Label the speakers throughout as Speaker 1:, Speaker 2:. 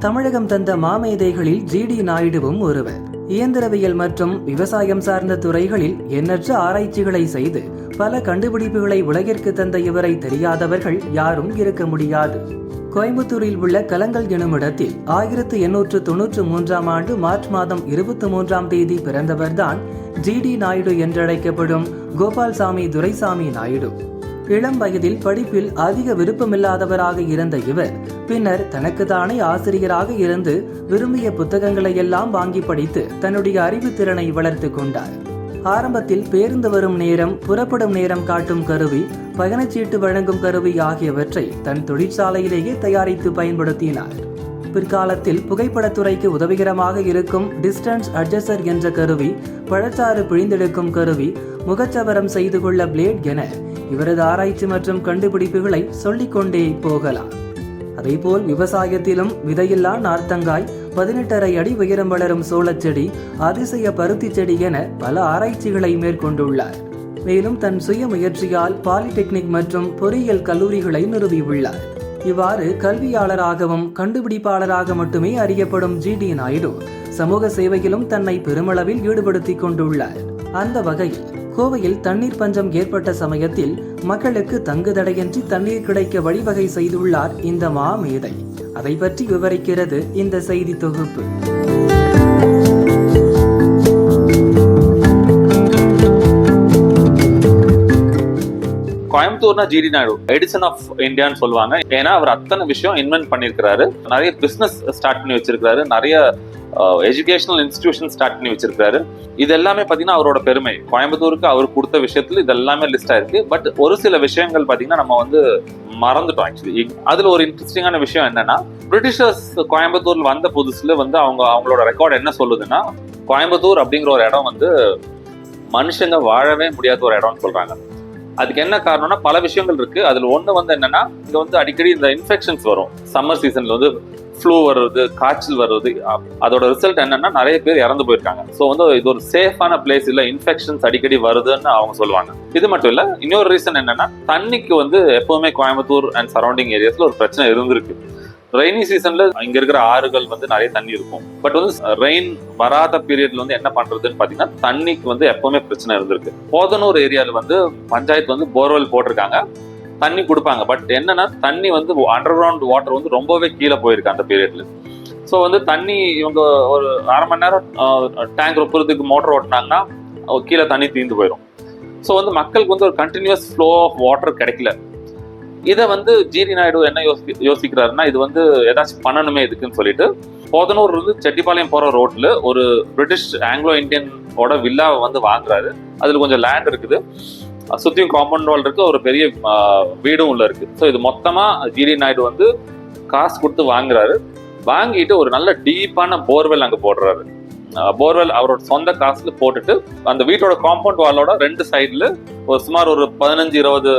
Speaker 1: தமிழகம் தந்த மாமேதைகளில் ஜிடி நாயுடுவும் ஒருவர். இயந்திரவியல் மற்றும் விவசாயம் சார்ந்த துறைகளில் எண்ணற்ற ஆராய்ச்சிகளை செய்து பல கண்டுபிடிப்புகளை உலகிற்கு தந்த இவரை தெரியாதவர்கள் யாரும் இருக்க முடியாது. கோயம்புத்தூரில் உள்ள கலங்கல் எனுமிடத்தில் ஆயிரத்து எண்ணூற்று தொன்னூற்று மூன்றாம் ஆண்டு மார்ச் மாதம் இருபத்தி மூன்றாம் தேதி பிறந்தவர்தான் ஜிடி நாயுடு என்றழைக்கப்படும் கோபால்சாமி துரைசாமி நாயுடு. இளம் வயதில் படிப்பில் அதிக விருப்பமில்லாதவராக இருந்த இவர் பின்னர் தனக்குத்தானே ஆசிரியராக இருந்து விரும்பிய புத்தகங்களை எல்லாம் வாங்கி படித்து தன்னுடைய அறிவுத்திறனை வளர்த்து கொண்டார். ஆரம்பத்தில் பேருந்து வரும் நேரம் புறப்படும் நேரம் காட்டும் கருவி பயணச்சீட்டு வழங்கும் கருவி ஆகியவற்றை தன் தொழிற்சாலையிலேயே தயாரித்து பயன்படுத்தினார். பிற்காலத்தில் புகைப்படத்துறைக்கு உதவிகரமாக இருக்கும் டிஸ்டன்ஸ் அட்ஜஸ்டர் என்ற கருவி பழச்சாறு பிழிந்தெடுக்கும் கருவி முகச்சவரம் செய்து கொள்ள பிளேட் என இவரது ஆராய்ச்சி மற்றும் கண்டுபிடிப்புகளை சொல்லிக்கொண்டே போகலாம். அதேபோல் விவசாயத்திலும் விதையில்லா நார்த்தங்காய் பதினெட்டரை அடி உயரம் வளரும் சோளச் செடி அதிசய பருத்தி செடி என பல ஆராய்ச்சிகளை மேற்கொண்டுள்ளார். மேலும் தன் சுய முயற்சியால் பாலிடெக்னிக் மற்றும் பொறியியல் கல்லூரிகளை நிறுவியுள்ளார். இவ்வாறு கல்வியாளராகவும் கண்டுபிடிப்பாளராக மட்டுமே அறியப்படும் ஜி டி நாயுடு சமூக சேவையிலும் தன்னை பெருமளவில் ஈடுபடுத்திக் கொண்டுள்ளார். அந்த வகையில் கோவையில் தண்ணீர் பஞ்சம் ஏற்பட்ட சமயத்தில் மக்களுக்கு தங்குதடையின்றி தண்ணீர் கிடைக்க வழிவகை செய்துள்ளார் இந்த மாமேதை. அதை பற்றி விவரிக்கிறது இந்த செய்தி தொகுப்பு.
Speaker 2: கோயம்புத்தூர்னா ஜிடி நாயுடு எடிசன் ஆஃப் இந்தியான்னு சொல்லுவாங்க. ஏன்னா அவர் அத்தனை விஷயம் இன்வென்ட் பண்ணியிருக்கிறாரு. நிறைய பிஸ்னஸ் ஸ்டார்ட் பண்ணி வச்சிருக்காரு நிறைய எஜுகேஷனல் இன்ஸ்டிடியூஷன் ஸ்டார்ட் பண்ணி வச்சிருக்காரு இது எல்லாமே பார்த்தீங்கன்னா அவரோட பெருமை. கோயம்புத்தூருக்கு அவர் கொடுத்த விஷயத்துல இது எல்லாமே லிஸ்ட் ஆயிருக்கு. பட் ஒரு சில விஷயங்கள் பார்த்தீங்கன்னா நம்ம வந்து மறந்துட்டோம் ஆக்சுவலி அதுல ஒரு இன்ட்ரெஸ்டிங்கான விஷயம் என்னன்னா பிரிட்டிஷர்ஸ் கோயம்புத்தூர்ல வந்த புதுசுல வந்து அவங்க அவங்களோட ரெக்கார்டு என்ன சொல்லுதுன்னா கோயம்புத்தூர் அப்படிங்கிற ஒரு இடம் வந்து மனுஷங்க வாழவே முடியாத ஒரு இடம்னு சொல்றாங்க. அதுக்கு என்ன காரணம்னா பல விஷயங்கள் இருக்கு. அதுல ஒண்ணு வந்து என்னன்னா இங்க வந்து அடிக்கடி இந்த இன்ஃபெக்ஷன்ஸ் வரும். சம்மர் சீசன்ல வந்து ஃப்ளூ வர்றது காய்ச்சல் வர்றது அதோட ரிசல்ட் என்னன்னா நிறைய பேர் இறந்து போயிருக்காங்க. ஸோ வந்து இது ஒரு சேஃபான பிளேஸ் இல்லை. இன்ஃபெக்ஷன்ஸ் அடிக்கடி வருதுன்னு அவங்க சொல்லுவாங்க. இது மட்டும் இல்லை இன்னொரு ரீசன் என்னன்னா தண்ணிக்கு வந்து எப்பவுமே கோயம்புத்தூர் அண்ட் சரௌண்டிங் ஏரியாஸ்ல ஒரு பிரச்சனை இருந்திருக்கு. ரெய்னி சீசன்ல இங்க இருக்கிற ஆறுகள் வந்து நிறைய தண்ணி இருக்கும். பட் வந்து ரெயின் வராத பீரியட்ல வந்து என்ன பண்றதுன்னு பாத்தீங்கன்னா தண்ணிக்கு வந்து எப்பவுமே பிரச்சனை இருந்திருக்கு. போதனூர் ஏரியால வந்து பஞ்சாயத்து வந்து போர்வெல் போட்டிருக்காங்க. தண்ணி கொடுப்பாங்க. பட் என்னன்னா தண்ணி வந்து அண்டர் கிரவுண்ட் வாட்டர் வந்து ரொம்பவே கீழே போயிருக்கு அந்த பீரியட்ல ஸோ வந்து தண்ணி இவங்க ஒரு அரை மணி நேரம் டேங்க் ரொப்புறதுக்கு மோட்டர் ஓட்டினாங்கன்னா கீழே தண்ணி தீர்ந்து போயிடும் ஸோ வந்து மக்களுக்கு வந்து ஒரு கண்டினியூஸ் ஃப்ளோ ஆஃப் வாட்டர் கிடைக்கல. இதை வந்து ஜிடி நாயுடு என்ன யோசி யோசிக்கிறாருன்னா இது வந்து ஏதாச்சும் பண்ணணுமே இதுக்குன்னு சொல்லிட்டு போதனூர் இருந்து செட்டிப்பாளையம் போற ரோட்ல ஒரு பிரிட்டிஷ் ஆங்கிலோ இந்தியனோட வில்லாவை வந்து வாங்குறாரு. அதுல கொஞ்சம் லேண்ட் இருக்குது. சுற்றியும் சுத்தியும் காம்பவுண்ட் வால் இருக்கு ஒரு பெரிய வீடும் உள்ள இருக்கு. ஸோ இது மொத்தமா ஜிடி நாயுடு வந்து காசு கொடுத்து வாங்குறாரு. வாங்கிட்டு ஒரு நல்ல டீப்பான போர்வெல் அங்கே போடுறாரு. போர்வெல் அவரோட சொந்த காசுல போட்டுட்டு அந்த வீட்டோட காம்பவுண்ட் வாலோட ரெண்டு சைடுல ஒரு சுமார் ஒரு பதினஞ்சு இருபது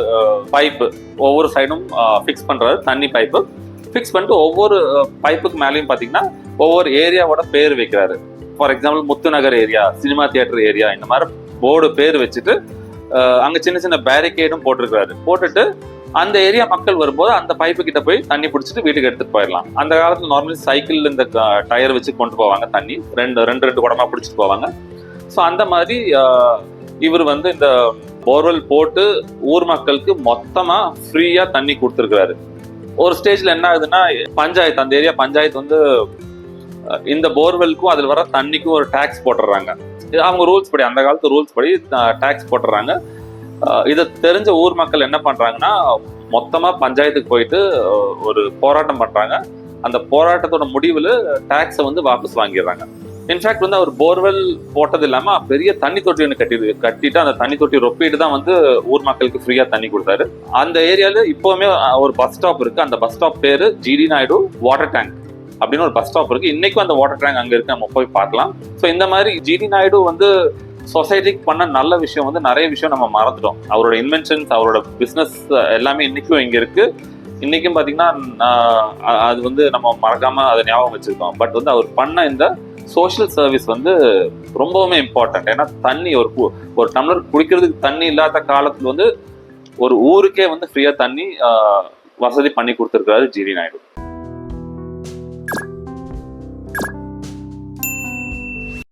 Speaker 2: பைப்பு ஒவ்வொரு சைடும் ஃபிக்ஸ் பண்றாரு தண்ணி பைப்பு ஃபிக்ஸ் பண்ணிட்டு ஒவ்வொரு பைப்புக்கு மேலேயும் பார்த்தீங்கன்னா ஒவ்வொரு ஏரியாவோட பேர் வைக்கிறாரு. For example Muthunagar area cinema theatre area இந்த மாதிரி போர்டு பேர் வச்சுட்டு அங்க சின்ன சின்ன பேரிகேடும் போட்டிருக்காரு போட்டுட்டு அந்த ஏரியா மக்கள் வரும்போது அந்த பைப்பு கிட்ட போய் தண்ணி பிடிச்சிட்டு வீட்டுக்கு எடுத்துட்டு போயிடலாம். அந்த காலத்துல நார்மலி சைக்கிள் இந்த டயர் வச்சு கொண்டு போவாங்க தண்ணி. ரெண்டு ரெண்டு ரெண்டு குடமா பிடிச்சிட்டு போவாங்க. ஸோ அந்த மாதிரி இவர் வந்து இந்த போர்வெல் போட்டு ஊர் மக்களுக்கு மொத்தமா ஃப்ரீயா தண்ணி கொடுத்துருக்கிறாரு. ஒரு ஸ்டேஜ்ல என்ன ஆகுதுன்னா பஞ்சாயத்து அந்த ஏரியா பஞ்சாயத்து வந்து இந்த போர்வெல்க்கும் அதில் வர தண்ணிக்கும் ஒரு டேக்ஸ் போட்டுடுறாங்க இது அவங்க ரூல்ஸ் படி அந்த காலத்து ரூல்ஸ் படி டேக்ஸ் போட்டுறாங்க. இதை தெரிஞ்ச ஊர் மக்கள் என்ன பண்ணுறாங்கன்னா மொத்தமாக பஞ்சாயத்துக்கு போயிட்டு ஒரு போராட்டம் பண்ணுறாங்க அந்த போராட்டத்தோட முடிவில் டேக்ஸை வந்து வாபஸ் வாங்கிடுறாங்க. இன்ஃபேக்ட் வந்து அவர் போர்வெல் போட்டது இல்லாமல் பெரிய தண்ணி தொட்டி ஒன்று கட்டி கட்டிட்டு அந்த தண்ணி தொட்டி ரொப்பிட்டு தான் வந்து ஊர் மக்களுக்கு ஃப்ரீயாக தண்ணி கொடுத்தாரு. அந்த ஏரியாவில் இப்போவுமே ஒரு பஸ் ஸ்டாப் இருக்குது அந்த பஸ் ஸ்டாப் பேர் ஜிடி நாயுடு வாட்டர் டேங்க் அப்படின்னு ஒரு பஸ் ஸ்டாப் இருக்கு. இன்னைக்கும் அந்த வாட்டர் டேங்க் அங்க இருக்கு. நம்ம போய் பார்க்கலாம். ஸோ இந்த மாதிரி ஜிடி நாயுடு வந்து சொசைட்டிக்கு பண்ண நல்ல விஷயம் வந்து நிறைய விஷயம் நம்ம மறந்துட்டோம். அவரோட இன்வென்ஷன்ஸ் அவரோட பிஸ்னஸ் எல்லாமே இன்னைக்கும் இங்க இருக்கு. இன்னைக்கும் பாத்தீங்கன்னா அது வந்து நம்ம மறக்காம அதை ஞாபகம் வச்சிருக்கோம். பட் வந்து அவர் பண்ண இந்த சோஷியல் சர்வீஸ் வந்து ரொம்பவுமே இம்பார்ட்டன்ட் ஏன்னா தண்ணி ஒரு ஒரு டம்ளர் குடிக்கிறதுக்கு தண்ணி இல்லாத காலத்துல வந்து ஒரு ஊருக்கே வந்து ஃப்ரீயா தண்ணி வசதி பண்ணி கொடுத்துருக்காரு ஜிடி நாயுடு